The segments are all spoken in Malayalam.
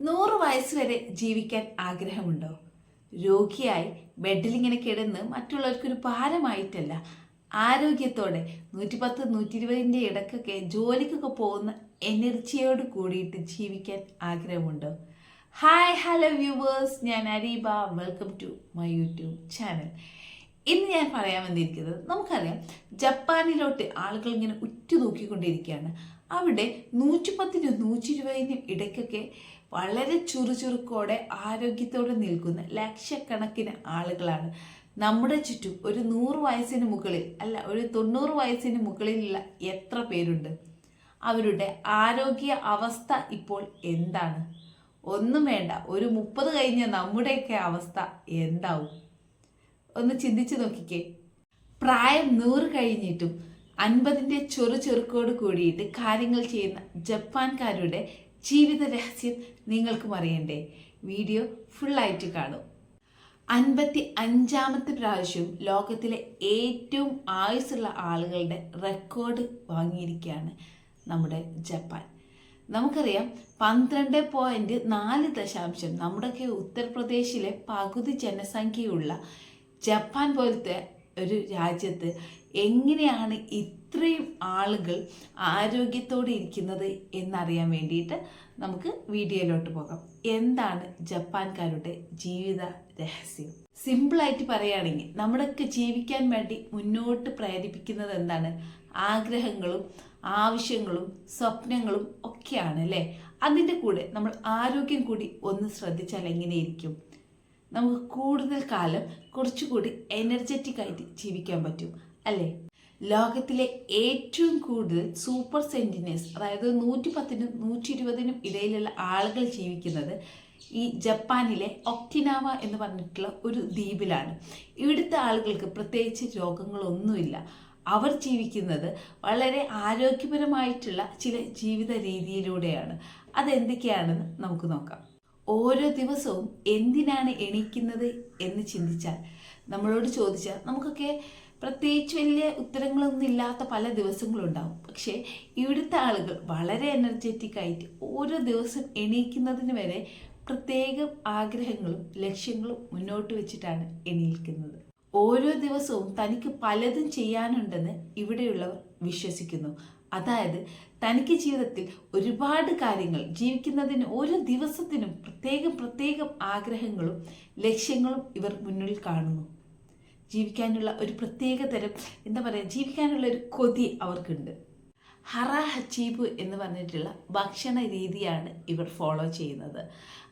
നൂറ് വയസ്സ് വരെ ജീവിക്കാൻ ആഗ്രഹമുണ്ടോ? രോഗിയായി ബെഡിൽ ഇങ്ങനെ കിടന്ന് മറ്റുള്ളവർക്കൊരു ഭാരമായിട്ടല്ല ആരോഗ്യത്തോടെ നൂറ്റിപ്പത്ത് നൂറ്റി ഇരുപതിന്റെ ഇടക്കൊക്കെ ജോലിക്കൊക്കെ പോകുന്ന എനർജിയോട് കൂടിയിട്ട് ജീവിക്കാൻ ആഗ്രഹമുണ്ടോ? ഹായ് ഹലോ വ്യൂവേഴ്സ് ഞാൻ Areeba. Welcome to my YouTube channel ഇന്ന് ഞാൻ പറയാൻ വന്നിരിക്കുന്നത് നമുക്കറിയാം ജപ്പാനിലോട്ട് ആളുകൾ ഇങ്ങനെ ഉറ്റുനോക്കിക്കൊണ്ടിരിക്കുകയാണ് അവിടെ നൂറ്റിപ്പത്തിനും നൂറ്റി ഇരുപതിനും ഇടയ്ക്കൊക്കെ വളരെ ചുറുചുറുക്കോടെ ആരോഗ്യത്തോടെ നിൽക്കുന്ന ലക്ഷക്കണക്കിന് ആളുകളാണ്. നമ്മുടെ ചുറ്റും ഒരു നൂറ് വയസ്സിന് മുകളിൽ അല്ല ഒരു തൊണ്ണൂറ് വയസ്സിന് മുകളിലുള്ള എത്ര പേരുണ്ട്? അവരുടെ ആരോഗ്യ അവസ്ഥ ഇപ്പോൾ എന്താണ്? ഒന്നും വേണ്ട ഒരു മുപ്പത് കഴിഞ്ഞ നമ്മുടെയൊക്കെ അവസ്ഥ എന്താവും? ഒന്ന് ചിന്തിച്ചു നോക്കിക്കേ. പ്രായം നൂറ് കഴിഞ്ഞിട്ടും അൻപതിന്റെ ചെറു ചെറുക്കോട് കൂടിയിട്ട് കാര്യങ്ങൾ ചെയ്യുന്ന ജപ്പാൻകാരുടെ ജീവിത രഹസ്യം നിങ്ങൾക്കും അറിയണ്ടേ. വീഡിയോ ഫുള്ളായിട്ട് കാണും. അൻപത്തി അഞ്ചാമത്തെ പ്രാവശ്യം ലോകത്തിലെ ഏറ്റവും ആയുസ്സുള്ള ആളുകളുടെ റെക്കോർഡ് വാങ്ങിയിരിക്കുകയാണ് നമ്മുടെ ജപ്പാൻ. നമുക്കറിയാം പന്ത്രണ്ട് പോയിന്റ് നാല് ദശാംശം നമ്മുടെയൊക്കെ ഉത്തർപ്രദേശിലെ പകുതി ജനസംഖ്യയുള്ള ജപ്പാൻ പോലത്തെ ഒരു രാജ്യത്ത് എങ്ങനെയാണ് ഇത്രയും ആളുകൾ ആരോഗ്യത്തോടെ ഇരിക്കുന്നത് എന്നറിയാൻ വേണ്ടിയിട്ട് നമുക്ക് വീഡിയോയിലോട്ട് പോകാം. എന്താണ് ജപ്പാൻകാരുടെ ജീവിത രഹസ്യം? സിമ്പിളായിട്ട് പറയുകയാണെങ്കിൽ നമ്മുടെയൊക്കെ ജീവിക്കാൻ വേണ്ടി മുന്നോട്ട് പ്രേരിപ്പിക്കുന്നത് എന്താണ്? ആഗ്രഹങ്ങളും ആവശ്യങ്ങളും സ്വപ്നങ്ങളും ഒക്കെയാണ് അല്ലേ? അതിന്റെ കൂടെ നമ്മൾ ആരോഗ്യം കൂടി ഒന്ന് ശ്രദ്ധിച്ചാൽ എങ്ങനെയിരിക്കും? നമുക്ക് കൂടുതൽ കാലം കുറച്ചുകൂടി എനർജറ്റിക് ആയിട്ട് ജീവിക്കാൻ പറ്റും അല്ലേ? ലോകത്തിലെ ഏറ്റവും കൂടുതൽ സൂപ്പർ സെന്റിനേഴ്സ് അതായത് നൂറ്റി പത്തിനും നൂറ്റി ഇരുപതിനും ഇടയിലുള്ള ആളുകൾ ജീവിക്കുന്നത് ഈ ജപ്പാനിലെ ഒക്കിനാവ എന്ന് പറഞ്ഞിട്ടുള്ള ഒരു ദ്വീപിലാണ്. ഇവിടുത്തെ ആളുകൾക്ക് പ്രത്യേകിച്ച് രോഗങ്ങളൊന്നുമില്ല. അവർ ജീവിക്കുന്നത് വളരെ ആരോഗ്യപരമായിട്ടുള്ള ചില ജീവിത രീതിയിലൂടെയാണ്. അതെന്തൊക്കെയാണെന്ന് നമുക്ക് നോക്കാം. ഓരോ ദിവസവും എന്തിനാണ് എണീക്കുന്നത് എന്ന് ചിന്തിച്ചാൽ നമ്മളോട് ചോദിച്ചാൽ നമുക്കൊക്കെ പ്രത്യേകിച്ച് വലിയ ഉത്തരങ്ങളൊന്നും ഇല്ലാത്ത പല ദിവസങ്ങളുണ്ടാവും. പക്ഷേ ഇവിടുത്തെ ആളുകൾ വളരെ എനർജറ്റിക് ആയിട്ട് ഓരോ ദിവസം എണീക്കുന്നതിന് വരെ പ്രത്യേകം ആഗ്രഹങ്ങളും ലക്ഷ്യങ്ങളും മുന്നോട്ട് വെച്ചിട്ടാണ് എണീക്കുന്നത്. ഓരോ ദിവസവും തനിക്ക് പലതും ചെയ്യാനുണ്ടെന്ന് ഇവിടെയുള്ളവർ വിശ്വസിക്കുന്നു. അതായത് തനിക്ക് ജീവിതത്തിൽ ഒരുപാട് കാര്യങ്ങൾ ജീവിക്കുന്നതിന് ഓരോ ദിവസത്തിനും പ്രത്യേകം പ്രത്യേകം ആഗ്രഹങ്ങളും ലക്ഷ്യങ്ങളും ഇവർ മുന്നിൽ കാണുന്നു. ജീവിക്കാനുള്ള ഒരു പ്രത്യേക തരം എന്താ പറയുക ജീവിക്കാനുള്ള ഒരു കൊതി അവർക്കുണ്ട്. ഹറ ഹച്ചീബ് എന്ന് പറഞ്ഞിട്ടുള്ള ഭക്ഷണ രീതിയാണ് ഇവർ ഫോളോ ചെയ്യുന്നത്.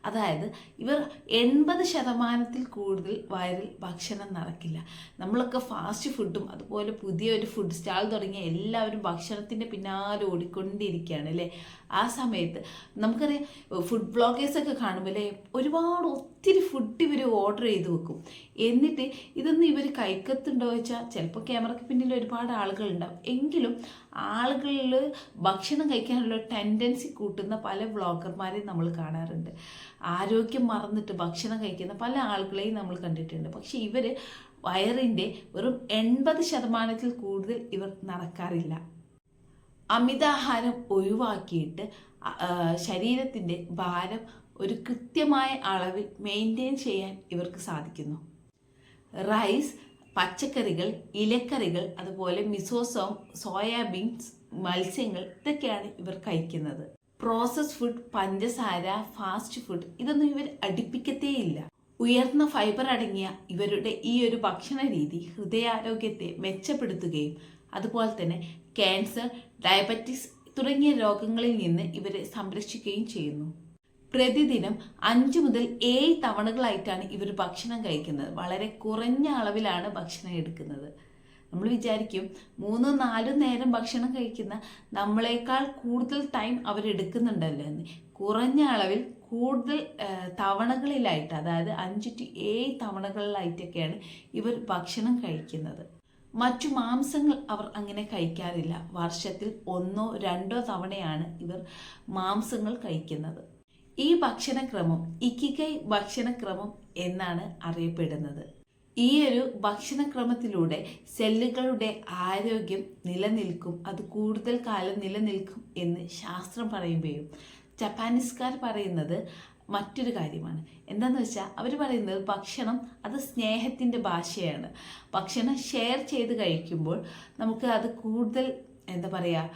അതായത് ഇവർ എൺപത് ശതമാനത്തിൽ കൂടുതൽ വയറിൽ ഭക്ഷണം നടക്കില്ല. നമ്മളൊക്കെ ഫാസ്റ്റ് ഫുഡും അതുപോലെ പുതിയ ഒരു ഫുഡ് സ്റ്റാൾ തുടങ്ങിയ എല്ലാവരും ഭക്ഷണത്തിന്റെ പിന്നാലെ ഓടിക്കൊണ്ടിരിക്കുകയാണ് അല്ലേ? ആ സമയത്ത് നമുക്കറിയാം ഫുഡ് ബ്ലോഗേഴ്സൊക്കെ കാണുമ്പോൾ അല്ലേ ഒരുപാട് ഒത്തിരി ഫുഡ് ഇവർ ഓർഡർ ചെയ്ത് വെക്കും. എന്നിട്ട് ഇതൊന്നും ഇവർ കഴിക്കത്തുണ്ടോ വെച്ചാൽ ചിലപ്പോൾ ക്യാമറയ്ക്ക് പിന്നിൽ ഒരുപാട് ആളുകളുണ്ടാവും. എങ്കിലും ആളുകളിൽ ഭക്ഷണം കഴിക്കാനുള്ള ടെൻഡൻസി കൂട്ടുന്ന പല വ്ളോഗർമാരെയും നമ്മൾ കാണാറുണ്ട്. ആരോഗ്യം മറന്നിട്ട് ഭക്ഷണം കഴിക്കുന്ന പല ആളുകളെയും നമ്മൾ കണ്ടിട്ടുണ്ട്. പക്ഷേ ഇവർ വയറിന്റെ വെറും എൺപത് ശതമാനത്തിൽ കൂടുതൽ ഇവർ നടക്കാറില്ല. അമിതാഹാരം ഒഴിവാക്കിയിട്ട് ശരീരത്തിന്റെ ഭാരം ഒരു കൃത്യമായ അളവിൽ മെയിന്റെയിൻ ചെയ്യാൻ ഇവർക്ക് സാധിക്കുന്നു. റൈസ് പച്ചക്കറികൾ ഇലക്കറികൾ അതുപോലെ മിസോസോം സോയാബീൻസ് മത്സ്യങ്ങൾ ഇതൊക്കെയാണ് ഇവർ കഴിക്കുന്നത്. പ്രോസസ് ഫുഡ് പഞ്ചസാര ഫാസ്റ്റ് ഫുഡ് ഇതൊന്നും ഇവർ അടുപ്പിക്കത്തേയില്ല. ഉയർന്ന ഫൈബർ അടങ്ങിയ ഇവരുടെ ഈ ഒരു ഭക്ഷണ രീതി ഹൃദയാരോഗ്യത്തെ മെച്ചപ്പെടുത്തുകയും അതുപോലെ തന്നെ ക്യാൻസർ ഡയബറ്റിസ് തുടങ്ങിയ രോഗങ്ങളിൽ നിന്ന് ഇവരെ സംരക്ഷിക്കുകയും ചെയ്യുന്നു. പ്രതിദിനം അഞ്ച് മുതൽ ഏഴ് തവണകളായിട്ടാണ് ഇവർ ഭക്ഷണം കഴിക്കുന്നത്. വളരെ കുറഞ്ഞ അളവിലാണ് ഭക്ഷണം എടുക്കുന്നത്. നമ്മൾ വിചാരിക്കും മൂന്നോ നാലോ നേരം ഭക്ഷണം കഴിക്കുന്ന നമ്മളെക്കാൾ കൂടുതൽ ടൈം അവരെടുക്കുന്നുണ്ടല്ലോ എന്ന്. കുറഞ്ഞ അളവിൽ കൂടുതൽ തവണകളിലായിട്ട് അതായത് അഞ്ച് ടു ഏഴ് തവണകളിലായിട്ടൊക്കെയാണ് ഇവർ ഭക്ഷണം കഴിക്കുന്നത്. മറ്റു മാംസങ്ങൾ അവർ അങ്ങനെ കഴിക്കാറില്ല. വർഷത്തിൽ ഒന്നോ രണ്ടോ തവണയാണ് ഇവർ മാംസങ്ങൾ കഴിക്കുന്നത്. ഈ ഭക്ഷണക്രമം ഇക്കിക്കൈ ഭക്ഷണക്രമം എന്നാണ് അറിയപ്പെടുന്നത്. ഈ ഒരു ഭക്ഷണക്രമത്തിലൂടെ സെല്ലുകളുടെ ആരോഗ്യം നിലനിൽക്കും അത് കൂടുതൽ കാലം നിലനിൽക്കും എന്ന് ശാസ്ത്രം പറയുകയും ജപ്പാനീസുകാർ പറയുന്നത് മറ്റൊരു കാര്യമാണ്. എന്താണെന്ന് വെച്ചാൽ അവർ പറയുന്നത് ഭക്ഷണം അത് സ്നേഹത്തിന്റെ ഭാഷയാണ്. ഭക്ഷണം ഷെയർ ചെയ്ത് കഴിക്കുമ്പോൾ നമുക്ക് അത് കൂടുതൽ എന്താ പറയുക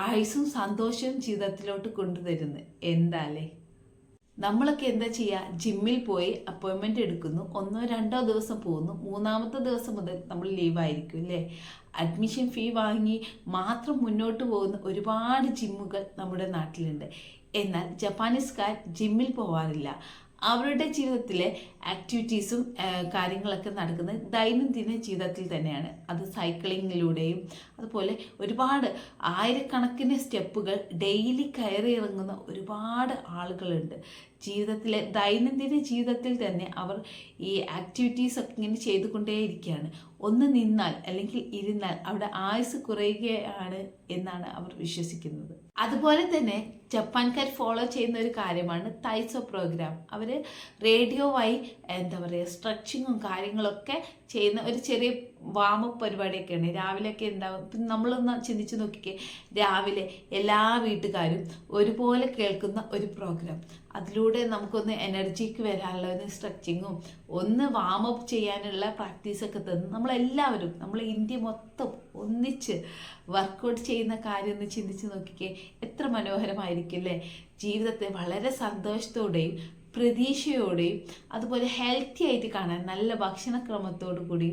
ആയുസ്സും സന്തോഷവും ജീവിതത്തിലോട്ട് കൊണ്ടുവരുന്നു എന്താ നമ്മളൊക്കെ എന്താ ചെയ്യുക ജിമ്മിൽ പോയി അപ്പോയിൻമെന്റ് എടുക്കുന്നു. ഒന്നോ രണ്ടോ ദിവസം പോകുന്നു. മൂന്നാമത്തെ ദിവസം മുതൽ നമ്മൾ ലീവായിരിക്കും അല്ലേ? അഡ്മിഷൻ ഫീ വാങ്ങി മാത്രം മുന്നോട്ട് പോകുന്ന ഒരുപാട് ജിമ്മുകൾ നമ്മുടെ നാട്ടിലുണ്ട്. എന്നാൽ ജപ്പാനീസ്കാർ ജിമ്മിൽ പോവാറില്ല. അവരുടെ ജീവിതത്തിലെ ആക്ടിവിറ്റീസും കാര്യങ്ങളൊക്കെ നടക്കുന്നത് ദൈനംദിന ജീവിതത്തിൽ തന്നെയാണ്. അത് സൈക്ലിങ്ങിലൂടെയും അതുപോലെ ഒരുപാട് ആയിരക്കണക്കിന് സ്റ്റെപ്പുകൾ ഡെയിലി കയറി ഇറങ്ങുന്ന ഒരുപാട് ആളുകളുണ്ട്. ജീവിതത്തിലെ ദൈനംദിന ജീവിതത്തിൽ തന്നെ അവർ ഈ ആക്ടിവിറ്റീസ് ഒക്കെ ഇങ്ങനെ ചെയ്തുകൊണ്ടേയിരിക്കുകയാണ്. ഒന്ന് നിന്നാൽ അല്ലെങ്കിൽ ഇരുന്നാൽ അവിടെ ആയുസ് കുറയുകയാണ് എന്നാണ് അവർ വിശ്വസിക്കുന്നത്. അതുപോലെ തന്നെ ജപ്പാൻകാർ ഫോളോ ചെയ്യുന്ന ഒരു കാര്യമാണ് തൈസോ പ്രോഗ്രാം അവർ റേഡിയോ വഴി എന്താ പറയുക സ്ട്രെച്ചിങ്ങും കാര്യങ്ങളൊക്കെ ചെയ്യുന്ന ഒരു ചെറിയ വാമപ്പ് പരിപാടിയൊക്കെയാണ്. രാവിലെയൊക്കെ ഉണ്ടാവും പിന്നെ നമ്മളൊന്ന് ചിന്തിച്ച് നോക്കിക്കേ. രാവിലെ എല്ലാ വീട്ടുകാരും ഒരുപോലെ കേൾക്കുന്ന ഒരു പ്രോഗ്രാം. അതിലൂടെ നമുക്കൊന്ന് എനർജിക്ക് വരാനുള്ള ഒരു സ്ട്രെച്ചിങ്ങും ഒന്ന് വാമപ്പ് ചെയ്യാനുള്ള പ്രാക്ടീസൊക്കെ തന്ന് നമ്മളെല്ലാവരും നമ്മൾ ഇന്ത്യ മൊത്തം ഒന്നിച്ച് വർക്കൗട്ട് ചെയ്യുന്ന കാര്യം ഒന്ന് ചിന്തിച്ച് നോക്കിക്കേ. എത്ര മനോഹരമായിരിക്കും അല്ലേ? ജീവിതത്തെ വളരെ സന്തോഷത്തോടെയും പ്രതീക്ഷയോടെയും അതുപോലെ ഹെൽത്തി ആയിട്ട് കാണാൻ നല്ല ഭക്ഷണക്രമത്തോടു കൂടി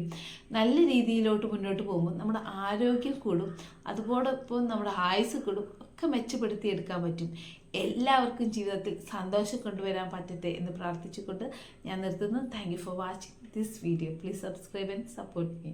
നല്ല രീതിയിലോട്ട് മുന്നോട്ട് പോകുമ്പോൾ നമ്മുടെ ആരോഗ്യം കൂടും. അതുപോടൊപ്പം നമ്മുടെ ആയുസ് കൂടും. ഒക്കെ മെച്ചപ്പെടുത്തി എടുക്കാൻ പറ്റും. എല്ലാവർക്കും ജീവിതത്തിൽ സന്തോഷം കൊണ്ടുവരാൻ പറ്റട്ടെ എന്ന് പ്രാർത്ഥിച്ചുകൊണ്ട് ഞാൻ നിർത്തുന്നു. Thank you for watching this video please subscribe and support me